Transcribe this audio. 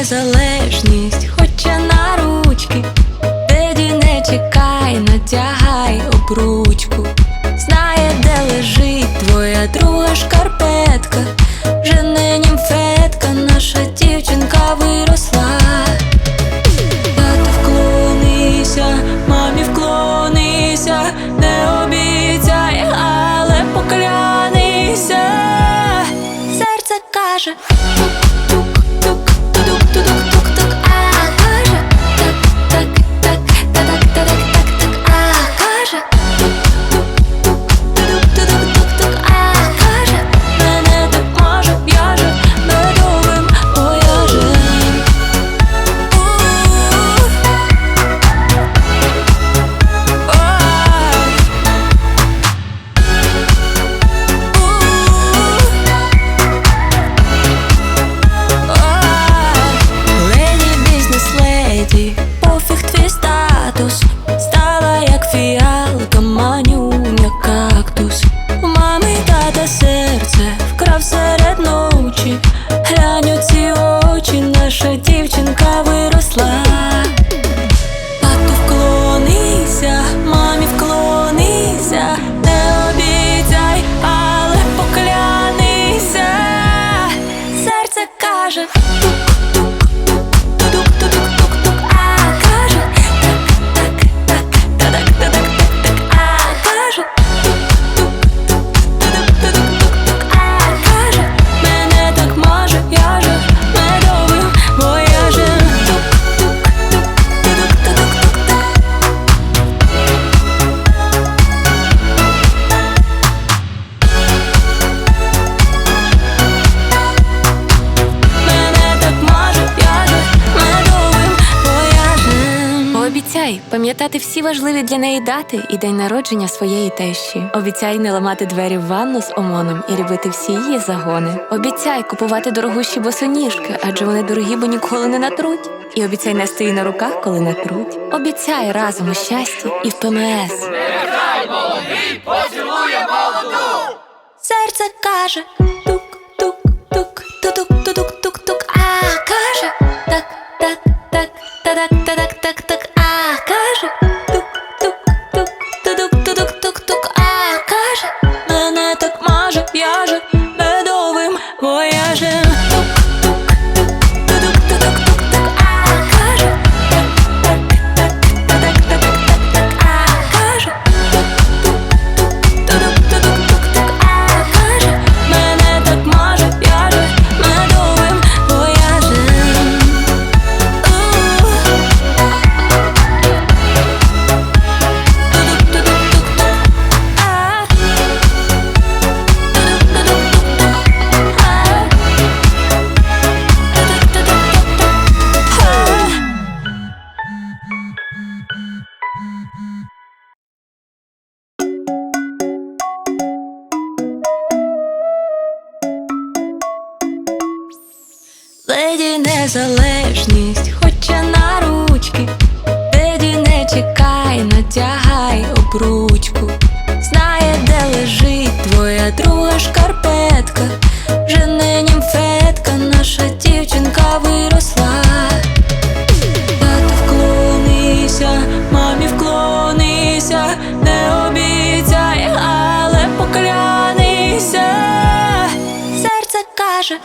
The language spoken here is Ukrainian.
незалежність, хоче на ручки, Теді не чекай, натягай обручку. Знає, де лежить твоя друга шкарпетка, вже не німфетка, наша дівчинка виросла. Тато вклонися, мамі вклонися, не обіцяй, але поклянися. Серце каже said пам'ятати всі важливі для неї дати і день народження своєї тещі. Обіцяй не ламати двері в ванну з омоном і любити всі її загони. Обіцяй купувати дорогущі босоніжки, адже вони дорогі, бо ніколи не натруть. І обіцяй нести її на руках, коли натруть. Обіцяй разом у щасті і в ПМС. Серце каже тук, тук, тук, Леді незалежність, хоче на ручки, Леді не чекай, натягай обручку. Знає, де лежить твоя друга шкарпетка, вже не німфетка, наша дівчинка виросла. Тато вклонися, мамі вклонися, не обіцяй, але поклянися. Серце каже